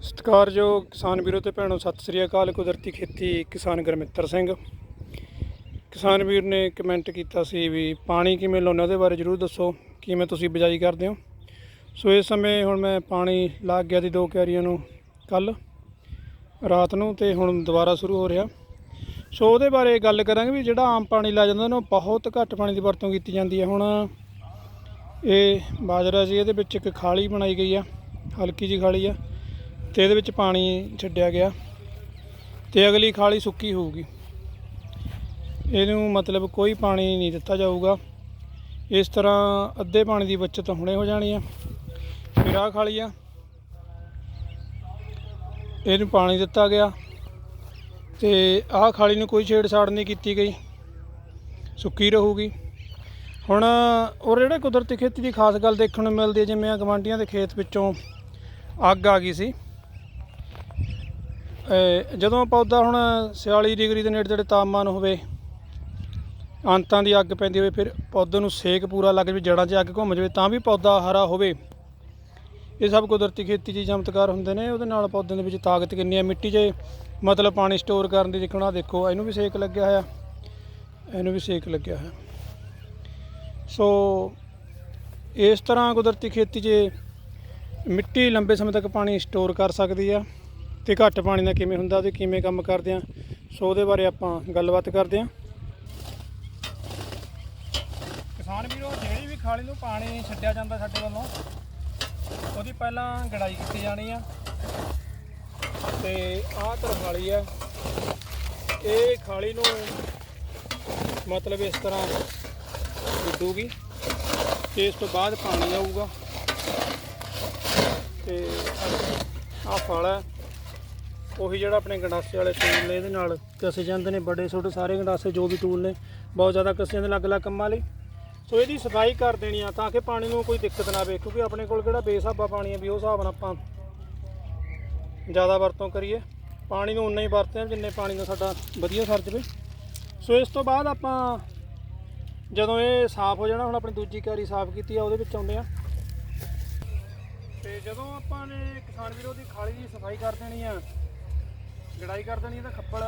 ਸਤਿਕਾਰਯੋਗ ਕਿਸਾਨ ਵੀਰੋ ਤੇ ਭੈਣੋ, ਸਤਿ ਸ੍ਰੀ ਅਕਾਲ। ਕੁਦਰਤੀ ਖੇਤੀ, ਕਿਸਾਨ ਗੁਰਮਿੱਤਰ ਸਿੰਘ। ਕਿਸਾਨ ਵੀਰ ਨੇ ਕਮੈਂਟ ਕੀਤਾ ਸੀ ਵੀ ਪਾਣੀ ਕਿਵੇਂ ਲਾਉਂਦੇ ਉਹਦੇ ਬਾਰੇ ਜਰੂਰ ਦੱਸੋ। ਕਿਵੇਂ ਤੁਸੀਂ ਬਿਜਾਈ ਕਰਦੇ ਹੋ? ਸੋ ਇਸ ਸਮੇਂ ਹੁਣ ਮੈਂ ਪਾਣੀ ਲਾ ਗਿਆ ਦੀ ਦੋ ਕਿਆਰੀਆਂ ਨੂੰ ਕੱਲ, ਰਾਤ ਨੂੰ ਤੇ ਹੁਣ ਦੁਬਾਰਾ ਸ਼ੁਰੂ ਹੋ ਰਿਹਾ। ਸੋ ਉਹਦੇ ਬਾਰੇ ਗੱਲ ਕਰਾਂਗੇ ਵੀ ਜਿਹੜਾ ਆਮ ਪਾਣੀ ਲਾ ਜਾਂਦਾ ਉਹਨੂੰ ਬਹੁਤ ਘੱਟ ਪਾਣੀ ਦੀ ਵਰਤੋਂ ਕੀਤੀ ਜਾਂਦੀ ਹੈ। ਹੁਣ ਇਹ ਬਾਜਰਾ ਸੀ ਇਹਦੇ ਵਿੱਚ ਇੱਕ ਖਾਲੀ ਬਣਾਈ ਗਈ ਆ, ਹਲਕੀ ਜਿਹੀ ਖਾਲੀ ਆ। ਤੇ ਇਹਦੇ ਵਿੱਚ ਪਾਣੀ ਛੱਡਿਆ ਗਿਆ ਤੇ ਅਗਲੀ ਖਾਲੀ ਸੁੱਕੀ ਹੋਊਗੀ। ਇਹਨੂੰ ਮਤਲਬ ਕੋਈ ਪਾਣੀ ਨਹੀਂ ਦਿੱਤਾ ਜਾਊਗਾ। ਇਸ ਤਰ੍ਹਾਂ ਅੱਧੇ ਪਾਣੀ ਦੀ ਬਚਤ ਹੁਣੇ ਹੋ ਜਾਣੀ ਆ। ਫਿਰ ਆਹ ਖਾਲੀ ਆ। ਇਹਨੂੰ ਪਾਣੀ ਦਿੱਤਾ ਗਿਆ ਤੇ ਆਹ ਖਾਲੀ ਨੂੰ ਕੋਈ ਛੇੜਛਾੜ ਨਹੀਂ ਕੀਤੀ ਗਈ। ਸੁੱਕੀ ਰਹੂਗੀ। ਹੁਣ ਔਰ ਜਿਹੜੇ ਕੁਦਰਤੀ ਖੇਤੀ ਦੀ ਖਾਸ ਗੱਲ ਦੇਖਣ ਨੂੰ ਮਿਲਦੀ ਹੈ ਜਿਵੇਂ ਆ ਗਵਾਂਡੀਆਂ ਦੇ ਖੇਤ ਵਿੱਚੋਂ ਅੱਗ ਆ ਗਈ ਸੀ। ਜਦੋਂ ਪੌਦਾ ਹੁਣ 46 ਡਿਗਰੀ ਦੇ ਨੇੜੇ ਤੇੜੇ ਤਾਪਮਾਨ ਹੋਵੇ, ਅੰਤਾਂ ਦੀ ਅੱਗ ਪੈਂਦੀ ਹੋਵੇ, ਫਿਰ ਪੌਦੇ ਨੂੰ ਸੇਕ ਪੂਰਾ ਲੱਗ ਜਾਵੇ ਜੜਾਂ 'ਚ ਅੱਗ ਘੁੰਮ ਜਾਵੇ, ਤਾਂ ਵੀ ਪੌਦਾ ਹਰਾ ਹੋਵੇ। ਇਹ ਸਭ ਕੁਦਰਤੀ ਖੇਤੀ 'ਚ ਚਮਤਕਾਰ ਹੁੰਦੇ ਨੇ। ਉਹਦੇ ਨਾਲ ਪੌਦਿਆਂ ਦੇ ਵਿੱਚ ਤਾਕਤ ਕਿੰਨੀ ਹੈ ਮਿੱਟੀ 'ਚ, ਮਤਲਬ ਪਾਣੀ ਸਟੋਰ ਕਰਨ ਦੀ ਦੇਖਣਾ ਦੇਖੋ, ਇਹਨੂੰ ਵੀ ਸੇਕ ਲੱਗਿਆ ਹੋਇਆ। ਇਹਨੂੰ ਵੀ ਸੇਕ ਲੱਗਿਆ ਹੋਇਆ। ਸੋ ਇਸ ਤਰ੍ਹਾਂ ਕੁਦਰਤੀ ਖੇਤੀ 'ਚ ਮਿੱਟੀ ਲੰਬੇ ਸਮੇਂ ਤੱਕ ਪਾਣੀ ਸਟੋਰ ਕਰ ਸਕਦੀ ਆ। ਤੇ ਘੱਟ ਪਾਣੀ ਨਾਲ ਕਿਵੇਂ ਹੁੰਦਾ ਤੇ ਕਿਵੇਂ ਕੰਮ ਕਰਦੇ ਆ, ਸੋ ਉਹਦੇ ਬਾਰੇ ਆਪਾਂ ਗੱਲਬਾਤ ਕਰਦੇ ਆ। ਕਿਸਾਨ ਵੀਰੋ, ਜਿਹੜੀ ਵੀ ਖਾਲੀ ਨੂੰ ਪਾਣੀ ਛੱਡਿਆ ਜਾਂਦਾ ਸਾਡੇ ਵੱਲੋਂ, ਉਹਦੀ ਪਹਿਲਾਂ ਗੜਾਈ ਕੀਤੀ ਜਾਣੀ ਆ। ਤੇ ਆਹ ਤਰਖਾਲੀ ਆ। ਇਹ ਖਾਲੀ ਨੂੰ ਮਤਲਬ ਇਸ ਤਰ੍ਹਾਂ ਉੱਡੂਗੀ ਤੇ ਇਸ ਤੋਂ ਬਾਅਦ ਪਾਣੀ ਆਊਗਾ। ਤੇ ਆਹ ਫਲ ਹੈ ਉਹੀ ਜਿਹੜਾ ਆਪਣੇ ਗੰਡਾਸੇ ਵਾਲੇ ਟੂਲ ਨੇ ਇਹਦੇ ਨਾਲ ਕਸੇ ਜਾਂਦੇ ਨੇ, ਵੱਡੇ, ਛੋਟੇ ਸਾਰੇ ਗੰਡਾਸੇ ਜੋ ਵੀ ਟੂਲ ਨੇ, ਬਹੁਤ ਜ਼ਿਆਦਾ ਕਸੇ ਜਾਂਦੇ ਅਲੱਗ-ਅਲੱਗ ਕੰਮਾਂ ਲਈ। ਸੋ ਇਹਦੀ ਸਫ਼ਾਈ ਕਰ ਦੇਣੀ ਆ ਤਾਂ ਕਿ ਪਾਣੀ ਨੂੰ ਕੋਈ ਦਿੱਕਤ ਨਾ ਆਵੇ, ਕਿਉਂਕਿ ਆਪਣੇ ਕੋਲ ਕਿਹੜਾ ਬੇਸਾਬਾ ਪਾਣੀ ਆ ਵੀ ਉਹ ਹਿਸਾਬ ਨਾਲ ਆਪਾਂ ਜ਼ਿਆਦਾ ਵਰਤੋਂ ਕਰੀਏ। ਪਾਣੀ ਨੂੰ ਉਨਾ ਹੀ ਵਰਤਦੇ ਹਾਂ ਜਿੰਨੇ ਪਾਣੀ ਦਾ ਸਾਡਾ ਵਧੀਆ ਸਰ ਜਾਵੇ। ਸੋ ਇਸ ਤੋਂ ਬਾਅਦ ਆਪਾਂ ਜਦੋਂ ਇਹ ਸਾਫ਼ ਹੋ ਜਾਣਾ, ਹੁਣ ਆਪਣੀ ਦੂਜੀ ਕਿਆਰੀ ਸਾਫ਼ ਕੀਤੀ ਆ, ਉਹਦੇ ਵਿੱਚ ਆਉਂਦੇ ਆ। ਤੇ ਜਦੋਂ ਆਪਾਂ ਨੇ ਕਿਸਾਨ ਵੀਰੋ ਦੀ ਖਾਲੀ ਦੀ ਸਫ਼ਾਈ ਕਰ ਦੇਣੀ ਆ ਗੜਾਈ ਕਰ ਦੇਣੀ ਆ ਖੱਪੜ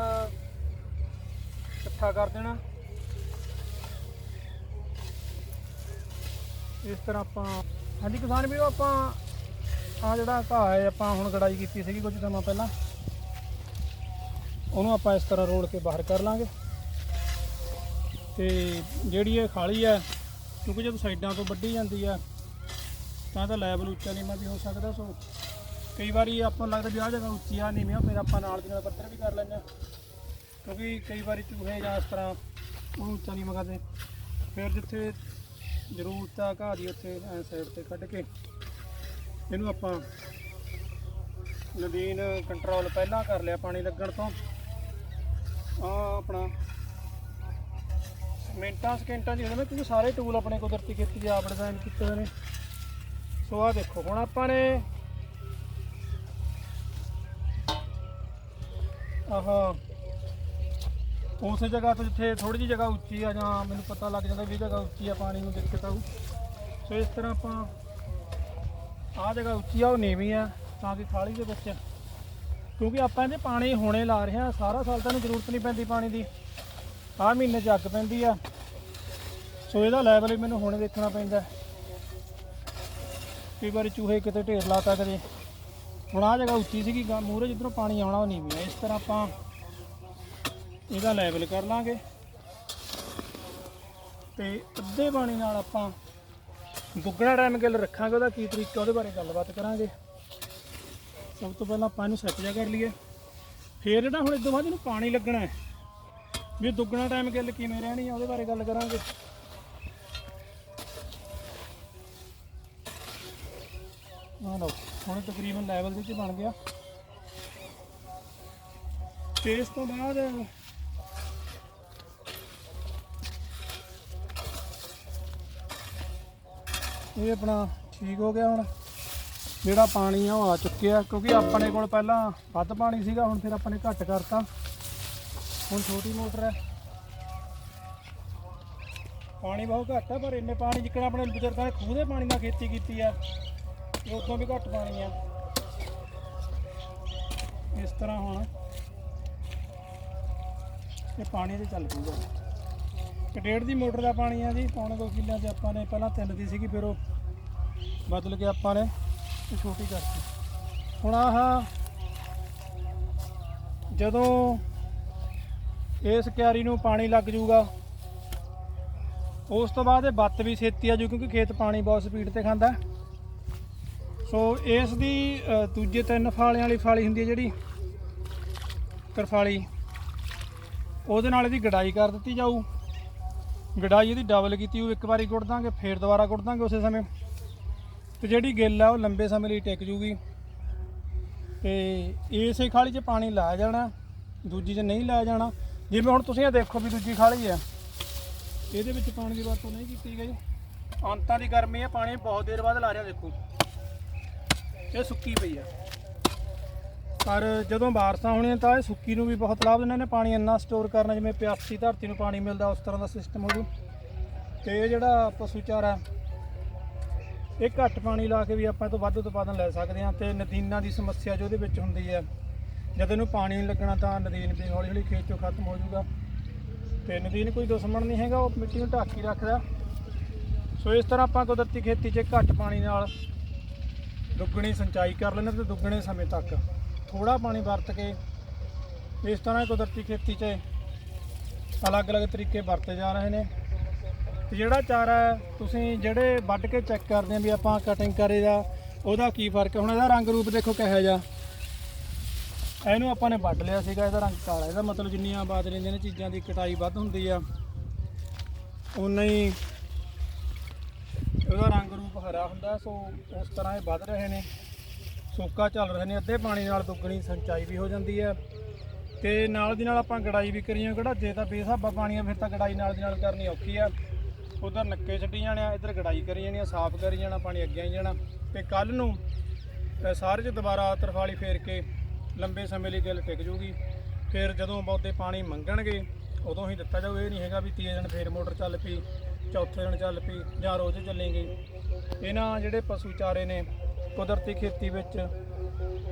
ਇਕੱਠਾ ਕਰ ਦੇਣਾ। ਇਸ ਤਰ੍ਹਾਂ ਆਪਾਂ ਹਾਂਜੀ ਕਿਸਾਨ ਵੀਰੋ, ਆਪਾਂ ਆ ਜਿਹੜਾ ਘਾਹ ਹੈ, ਆਪਾਂ ਹੁਣ ਗੜਾਈ ਕੀਤੀ ਸੀਗੀ ਕੁਝ ਸਮਾਂ ਪਹਿਲਾਂ। ਉਹਨੂੰ ਆਪਾਂ ਇਸ ਤਰ੍ਹਾਂ ਰੋਲ ਕੇ ਬਾਹਰ ਕਰ ਲਾਂਗੇ। ਤੇ ਜਿਹੜੀ ਇਹ ਖਾਲੀ ਹੈ, ਕਿਉਂਕਿ ਜਦੋਂ ਸਾਈਡਾਂ ਤੋਂ ਵੱਢੀ ਜਾਂਦੀ ਆ ਤਾਂ ਤਾਂ ਲੈਵਲ ਉੱਚਾ ਨੀਵਾਂ ਵੀ ਹੋ ਸਕਦਾ ਸੋ ਕਈ ਵਾਰੀ ਆਪਾਂ ਨੂੰ ਲੱਗਦਾ ਵੀ ਆਹ ਜਗ੍ਹਾ ਉੱਚੀ ਆ, ਨੀਵੀਂ ਆ, ਫਿਰ ਆਪਾਂ ਨਾਲ ਦੀ ਨਾਲ ਪੱਧਰ ਵੀ ਕਰ ਲੈਂਦੇ ਹਾਂ। ਕਿਉਂਕਿ ਕਈ ਵਾਰੀ ਚੂਹੇ ਜਾਂ ਇਸ ਤਰ੍ਹਾਂ ਉਹਨੂੰ ਉੱਚਾ ਨਹੀਂ ਕਰਦੇ। ਫਿਰ ਜਿੱਥੇ ਜ਼ਰੂਰਤ ਆ ਘਾਹ ਦੀ, ਉੱਥੇ ਐ ਸਾਈਡ ਤੇ ਕੱਢ ਕੇ ਇਹਨੂੰ ਆਪਾਂ ਨਦੀਨ ਕੰਟਰੋਲ ਪਹਿਲਾਂ ਕਰ ਲਿਆ ਪਾਣੀ ਲੱਗਣ ਤੋਂ। ਆ ਆਪਣਾ ਮਿੰਟਾਂ, ਸਕਿੰਟਾਂ 'ਚ ਹੁੰਦਾ ਕਿਉਂਕਿ ਸਾਰੇ ਟੂਲ ਆਪਣੇ ਕੁਦਰਤੀ ਖੇਤੀ ਦੇ ਆਪ ਡਿਜ਼ਾਈਨ ਕੀਤੇ ਹੋਏ ਨੇ। ਸੋ ਆ ਦੇਖੋ, ਹੁਣ ਆਪਾਂ ਨੇ ਆਹ, ਉਸ ਜਗ੍ਹਾ ਤੋਂ ਜਿੱਥੇ ਥੋੜੀ ਜਿਹੀ ਜਗ੍ਹਾ ਉੱਚੀ ਆ ਜਾਂ ਮੈਨੂੰ ਪਤਾ ਲੱਗ ਜਾਂਦਾ ਵੀ ਇਹ ਜਗ੍ਹਾ ਉੱਚੀ ਆ, ਪਾਣੀ ਨੂੰ ਦਿੱਕਤ ਆਊ ਸੋ ਇਸ ਤਰ੍ਹਾਂ ਆਪਾਂ ਆਹ ਜਗ੍ਹਾ ਉੱਚੀ ਆ, ਉਹ ਨੀਵੀਂ ਆ, ਤਾਂ ਕਿ ਖਾਲੀ ਦੇ ਵਿੱਚ। ਕਿਉਂਕਿ ਆਪਾਂ ਇਹਦੇ ਪਾਣੀ ਹੁਣੇ ਲਾ ਰਹੇ ਆ, ਸਾਰਾ ਸਾਲ ਤਾਂ ਇਹਨੂੰ ਜ਼ਰੂਰਤ ਨਹੀਂ ਪੈਂਦੀ ਪਾਣੀ ਦੀ। ਆਹ ਮਹੀਨੇ 'ਚ ਅੱਗ ਪੈਂਦੀ ਆ। ਸੋ ਇਹਦਾ ਲੈਵਲ ਵੀ ਮੈਨੂੰ ਹੁਣੇ ਦੇਖਣਾ ਪੈਂਦਾ। ਕਈ ਵਾਰੀ ਚੂਹੇ ਕਿਤੇ ਢੇਰ ਲਾਤਾ ਕਦੇ। ਹੁਣ ਆਹ ਜਗ੍ਹਾ ਉੱਚੀ ਸੀਗੀ ਮੂਹਰੇ ਜਿੱਧਰੋਂ ਪਾਣੀ ਆਉਣਾ ਉਹ ਨਹੀਂ ਵੀ ਇਸ ਤਰ੍ਹਾਂ ਆਪਾਂ ਇਹਦਾ ਲੈਵਲ ਕਰ ਲਾਂਗੇ। ਤੇ ਅੱਧੇ ਪਾਣੀ ਨਾਲ ਆਪਾਂ ਦੁੱਗਣਾ ਟਾਈਮ ਗਿੱਲ ਰੱਖਾਂਗੇ, ਉਹਦਾ ਕੀ ਤਰੀਕਾ, ਉਹਦੇ ਬਾਰੇ ਗੱਲਬਾਤ ਕਰਾਂਗੇ। ਸਭ ਤੋਂ ਪਹਿਲਾਂ ਆਪਾਂ ਇਹਨੂੰ ਸੈੱਟ ਜਾ ਕਰ ਲਈਏ। ਫੇਰ ਜਿਹੜਾ ਹੁਣ ਇਸ ਬਾਅਦ ਇਹਨੂੰ ਪਾਣੀ ਲੱਗਣਾ ਹੈ। ਵੀ ਦੁੱਗਣਾ ਟਾਈਮ ਗਿੱਲ ਕਿਵੇਂ ਰਹਿਣੀ ਆ, ਉਹਦੇ ਬਾਰੇ ਗੱਲ ਕਰਾਂਗੇ। ਆ ਲਓ। ਹੁਣ ਤਕਰੀਬਨ ਲੈਵਲ ਦੇ ਵਿੱਚ ਬਣ ਗਿਆ। ਤੇ ਇਸ ਤੋਂ ਬਾਅਦ ਇਹ ਆਪਣਾ ਠੀਕ ਹੋ ਗਿਆ ਹੁਣ। ਜਿਹੜਾ ਪਾਣੀ ਆ ਉਹ ਆ ਚੁੱਕਿਆ, ਕਿਉਂਕਿ ਆਪਣੇ ਕੋਲ ਪਹਿਲਾਂ ਵੱਧ ਪਾਣੀ ਸੀਗਾ, ਹੁਣ ਫਿਰ ਆਪਾਂ ਨੇ ਘੱਟ ਕਰਤਾ। ਹੁਣ ਛੋਟੀ ਮੋਟਰ ਹੈ। ਪਾਣੀ ਬਹੁਤ ਘੱਟ ਹੈ ਪਰ ਇੰਨੇ ਪਾਣੀ ਜਿੱਕਣ ਆਪਣੇ ਬਜ਼ੁਰਗਾਂ ਨੇ ਖੂਹ ਦੇ ਪਾਣੀ ਨਾਲ ਖੇਤੀ ਕੀਤੀ ਆ। ਉਦੋਂ ਵੀ ਘੱਟ ਪਾਣੀ ਆ। ਇਸ ਤਰ੍ਹਾਂ ਹੁਣ ਇਹ ਪਾਣੀ ਤੇ ਚੱਲ ਪੂਗਾ ਤੇ ਡੇਢ ਦੀ ਮੋਟਰ ਦਾ ਪਾਣੀ ਆ ਜੀ, ਪੌਣੇ ਦੋ ਕਿੱਲਿਆਂ 'ਚ ਆਪਾਂ ਨੇ ਪਹਿਲਾਂ ਤਿੰਨ ਦੀ ਸੀਗੀ, ਫਿਰ ਉਹ ਬਦਲ ਕੇ ਆਪਾਂ ਨੇ ਇਹ ਛੋਟੀ ਕਰਤੀ। ਹੁਣ ਆਹ ਜਦੋਂ ਇਸ ਕਿਆਰੀ ਨੂੰ ਪਾਣੀ ਲੱਗ ਜਾਊਗਾ ਉਸ ਤੋਂ ਬਾਅਦ ਇਹ ਬੱਤ ਵੀ ਛੇਤੀ ਆ ਜੂ, ਕਿਉਂਕਿ ਖੇਤ ਪਾਣੀ ਬਹੁਤ ਸਪੀਡ ਤੇ ਖਾਂਦਾ। ਸੋ ਇਸ ਦੀ ਦੂਜੇ ਤਿੰਨ ਫਾਲਿਆਂ ਵਾਲੀ ਫਾਲੀ ਹੁੰਦੀ ਹੈ ਜਿਹੜੀ ਕਰਫਾਲੀ ਉਹਦੇ ਨਾਲ ਇਹਦੀ ਗਡਾਈ ਕਰ ਦਿੱਤੀ ਜਾਊ। ਗਡਾਈ ਇਹਦੀ ਡਬਲ ਕੀਤੀ ਉਹ ਇੱਕ ਵਾਰੀ ਗੁੱਡ ਦਾਂਗੇ, ਫੇਰ ਦੁਬਾਰਾ ਗੁੱਡ ਦਾਂਗੇ ਉਸੇ ਸਮੇਂ। ਤੇ ਜਿਹੜੀ ਗਿੱਲ ਆ, ਉਹ ਲੰਬੇ ਸਮੇਂ ਲਈ ਟਿਕ ਜੂਗੀ। ਤੇ ਇਸੇ ਖਾਲੀ 'ਚ ਪਾਣੀ ਲਾਇਆ ਜਾਣਾ, ਦੂਜੀ 'ਚ ਨਹੀਂ ਲਾਇਆ ਜਾਣਾ। ਜਿਵੇਂ ਹੁਣ ਤੁਸੀਂ ਇਹ ਦੇਖੋ ਵੀ ਦੂਜੀ ਖਾਲੀ ਆ ਇਹਦੇ ਵਿੱਚ ਪਾਣੀ ਦੀ ਵਰਤੋਂ ਨਹੀਂ ਕੀਤੀ ਗਈ। ਅੰਤਾਂ ਦੀ ਗਰਮੀ ਹੈ, ਪਾਣੀ ਬਹੁਤ ਦੇਰ ਬਾਅਦ ਲਾ ਰਿਹਾ, ਦੇਖੋ। ਇਹ ਸੁੱਕੀ ਪਈ ਆ। ਪਰ ਜਦੋਂ ਬਾਰਸ਼ਾਂ ਹੋਣੀਆਂ ਤਾਂ ਇਹ ਸੁੱਕੀ ਨੂੰ ਵੀ ਬਹੁਤ ਲਾਭ ਦਿੰਦੇ ਨੇ। ਪਾਣੀ ਇੰਨਾ ਸਟੋਰ ਕਰਨਾ, ਜਿਵੇਂ ਪਿਆਸੀ ਧਰਤੀ ਨੂੰ ਪਾਣੀ ਮਿਲਦਾ, ਉਸ ਤਰ੍ਹਾਂ ਦਾ ਸਿਸਟਮ ਹੋਊ। ਜੂ ਤੇ ਇਹ ਜਿਹੜਾ ਪਸ਼ੂ ਚਾਰਾ, ਇਹ ਘੱਟ ਪਾਣੀ ਲਾ ਕੇ ਵੀ ਆਪਾਂ ਤੋਂ ਵੱਧ ਉਤਪਾਦਨ ਲੈ ਸਕਦੇ ਹਾਂ। ਤੇ ਨਦੀਨਾਂ ਦੀ ਸਮੱਸਿਆ ਜੋ ਇਹਦੇ ਵਿੱਚ ਹੁੰਦੀ ਹੈ, ਜਦ ਇਹਨੂੰ ਪਾਣੀ ਨਹੀਂ ਲੱਗਣਾ ਤਾਂ ਨਦੀਨ ਵੀ ਹੌਲੀ ਹੌਲੀ ਖੇਤ ਚੋਂ ਖਤਮ ਹੋ ਜਾਊਗਾ। ਤੇ ਨਦੀਨ ਕੋਈ ਦੁਸ਼ਮਣ ਨਹੀਂ ਹੈਗਾ, ਉਹ ਮਿੱਟੀ ਨੂੰ ਢੱਕ ਕੇ ਰੱਖਦਾ। ਸੋ ਇਸ ਤਰ੍ਹਾਂ ਆਪਾਂ ਕੁਦਰਤੀ ਖੇਤੀ 'ਚ ਘੱਟ ਪਾਣੀ ਨਾਲ ਦੁੱਗਣੀ ਸਿੰਚਾਈ ਕਰ ਲੈਂਦੇ ਤੇ ਦੁੱਗਣੇ ਸਮੇਂ ਤੱਕ। ਥੋੜਾ ਪਾਣੀ ਵਰਤ ਕੇ ਇਸ ਤਰ੍ਹਾਂ ਕੁਦਰਤੀ ਖੇਤੀ 'ਚ ਅਲੱਗ-ਅਲੱਗ ਤਰੀਕੇ ਵਰਤੇ ਜਾ ਰਹੇ ਨੇ। ਤੇ ਜਿਹੜਾ ਚਾਰਾ ਤੁਸੀਂ ਜਿਹੜੇ ਵੱਢ ਕੇ ਚੈੱਕ ਕਰਦੇ ਆ ਵੀ ਆਪਾਂ ਕਟਿੰਗ ਕਰੇ ਦਾ, ਉਹਦਾ ਕੀ ਫ਼ਰਕ ਹੁਣ ਇਹਦਾ ਰੰਗ ਰੂਪ ਦੇਖੋ ਕਿਹੋ ਜਿਹਾ। ਇਹਨੂੰ ਆਪਾਂ ਨੇ ਵੱਢ ਲਿਆ ਸੀਗਾ, ਇਹਦਾ ਰੰਗ ਕਾਲਾ। ਇਹਦਾ ਮਤਲਬ ਜਿੰਨੀਆਂ ਬਾਦ ਰਹਿੰਦੀਆਂ ਨੇ ਚੀਜ਼ਾਂ ਦੀ ਕਟਾਈ ਵੱਧ ਹੁੰਦੀ ਆ ਉਨਾ ਹੀ ਉਹਦਾ ਰੰਗ ਰੂਪ ਹਰਾ ਹੁੰਦਾ ਸੋ ਉਸ ਤਰ੍ਹਾਂ ਇਹ ਵੱਧ ਰਹੇ ਨੇ। ਸੋਕਾ ਚੱਲ ਰਹੇ ਨੇ ਅੱਧੇ ਪਾਣੀ ਨਾਲ ਦੁੱਗਣੀ ਸਿੰਚਾਈ ਵੀ ਹੋ ਜਾਂਦੀ ਹੈ। ਤੇ ਨਾਲ ਦੀ ਨਾਲ ਆਪਾਂ ਗੜਾਈ ਵੀ ਕਰੀਏ ਕਿਹੜਾ ਜੇ ਤਾਂ ਬੇਸਾਬਾ ਪਾਣੀ ਆ ਫਿਰ ਤਾਂ ਗੜਾਈ ਨਾਲ ਦੀ ਨਾਲ ਕਰਨੀ ਔਖੀ ਆ। ਉਧਰ ਨੱਕੇ ਛੱਡੀ ਜਾਣੇ ਆ ਇੱਧਰ ਗੜਾਈ ਕਰੀ ਜਾਣੀ ਆ ਸਾਫ਼ ਕਰੀ ਜਾਣਾ ਪਾਣੀ ਅੱਗੇ ਆਈ ਜਾਣਾ। ਤੇ ਕੱਲ ਨੂੰ ਅ, ਸਾਰੇ 'ਚ ਦੁਬਾਰਾ ਤਰਫਾਲੀ ਫੇਰ ਕੇ ਲੰਬੇ ਸਮੇਂ ਲਈ ਗਿੱਲ ਟਿਕ ਜੂਗੀ। ਫਿਰ ਜਦੋਂ ਬਹੁਤੇ ਪਾਣੀ ਮੰਗਣਗੇ ਉਦੋਂ ਹੀ ਦਿੱਤਾ ਜਾਊ ਇਹ ਨਹੀਂ ਹੈਗਾ ਵੀ ਤੀਏ ਦਿਨ ਫੇਰ ਮੋਟਰ ਚੱਲ ਪਈ। ਚੌਥੇ ਦਿਨ ਚੱਲ ਪਈ ਜਾਂ ਰੋਜ਼ ਚੱਲੇਗੀ। ਇਹਨਾਂ ਜਿਹੜੇ ਪਸ਼ੂ ਚਾਰੇ ਨੇ, ਕੁਦਰਤੀ ਖੇਤੀ ਵਿੱਚ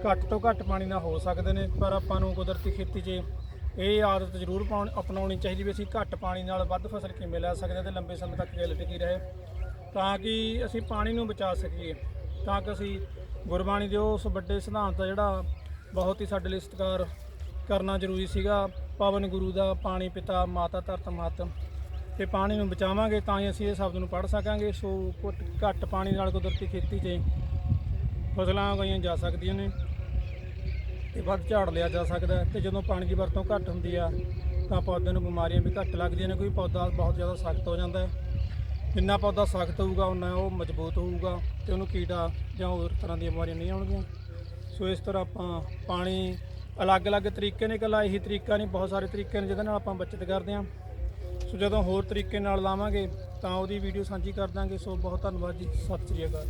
ਘੱਟ ਤੋਂ ਘੱਟ ਪਾਣੀ ਨਾਲ ਹੋ ਸਕਦੇ ਨੇ, ਪਰ ਆਪਾਂ ਨੂੰ ਕੁਦਰਤੀ ਖੇਤੀ 'ਚ ਇਹ ਆਦਤ ਜ਼ਰੂਰ ਪਾਉਣ ਅਪਣਾਉਣੀ ਚਾਹੀਦੀ ਵੀ ਅਸੀਂ ਘੱਟ ਪਾਣੀ ਨਾਲ ਵੱਧ ਫਸਲ ਕਿਵੇਂ ਲੈ ਸਕਦੇ ਹਾਂ ਤੇ ਲੰਬੇ ਸਮੇਂ ਤੱਕ ਗਿੱਲ ਟਿਕੀ ਰਹੇ। ਤਾਂ ਕਿ ਅਸੀਂ ਪਾਣੀ ਨੂੰ ਬਚਾ ਸਕੀਏ। ਤਾਂ ਕਿ ਅਸੀਂ ਗੁਰਬਾਣੀ ਦੇ ਉਸ ਵੱਡੇ ਸਿਧਾਂਤ ਦਾ ਜਿਹੜਾ ਬਹੁਤ ਹੀ ਸਾਡੇ ਲਈ ਸਤਿਕਾਰ ਕਰਨਾ ਜ਼ਰੂਰੀ ਸੀਗਾ। ਪਵਨ ਗੁਰੂ ਦਾ ਪਾਣੀ ਪਿਤਾ ਮਾਤਾ ਧਰਤ ਮਤ ਤੇ ਪਾਣੀ ਨੂੰ ਬਚਾਵਾਂਗੇ ਤਾਂ ਹੀ ਅਸੀਂ ਇਹ ਸ਼ਬਦ ਨੂੰ ਪੜ੍ਹ ਸਕਾਂਗੇ। ਸੋ ਘੁੱਟ- ਘੱਟ ਪਾਣੀ ਨਾਲ ਕੁਦਰਤੀ ਖੇਤੀ 'ਚ ਫਸਲਾਂ ਉਗਾਈਆਂ ਜਾ ਸਕਦੀਆਂ ਨੇ ਤੇ ਵੱਧ ਝਾੜ ਲਿਆ ਜਾ ਸਕਦਾ ਹੈ ਤੇ ਜਦੋਂ ਪਾਣੀ ਦੀ ਵਰਤੋਂ ਘੱਟ ਹੁੰਦੀ ਆ ਤਾਂ ਪੌਦੇ ਨੂੰ ਬਿਮਾਰੀਆਂ ਵੀ ਘੱਟ ਲੱਗਦੀਆਂ ਨੇ, ਕੋਈ ਪੌਦਾ ਬਹੁਤ ਜ਼ਿਆਦਾ ਸਖਤ ਹੋ ਜਾਂਦਾ ਹੈ। ਜਿੰਨਾ ਪੌਦਾ ਸਖਤ ਹੋਊਗਾ ਉਨਾ ਉਹ ਮਜ਼ਬੂਤ ਹੋਊਗਾ ਤੇ ਉਹਨੂੰ ਕੀੜਾ ਜਾਂ ਹੋਰ ਤਰ੍ਹਾਂ ਦੀਆਂ ਬਿਮਾਰੀਆਂ ਨਹੀਂ ਆਉਣਗੀਆਂ। ਸੋ ਇਸ ਤਰ੍ਹਾਂ ਆਪਾਂ ਪਾਣੀ ਅਲੱਗ-ਅਲੱਗ ਤਰੀਕੇ ਨੇ ਇਕੱਲਾ ਇਹੀ ਤਰੀਕਾ ਨਹੀਂ, ਬਹੁਤ ਸਾਰੇ ਤਰੀਕੇ ਨੇ ਜਿਹਦੇ ਨਾਲ ਆਪਾਂ ਬਚਤ ਕਰਦੇ ਹਾਂ। ਸੋ ਜਦੋਂ ਹੋਰ ਤਰੀਕੇ ਨਾਲ ਲਾਵਾਂਗੇ ਤਾਂ ਉਹਦੀ ਵੀਡੀਓ ਸਾਂਝੀ ਕਰ ਦਾਂਗੇ। ਸੋ ਬਹੁਤ ਧੰਨਵਾਦ ਜੀ। ਸਤਿ ਸ੍ਰੀ ਅਕਾਲ।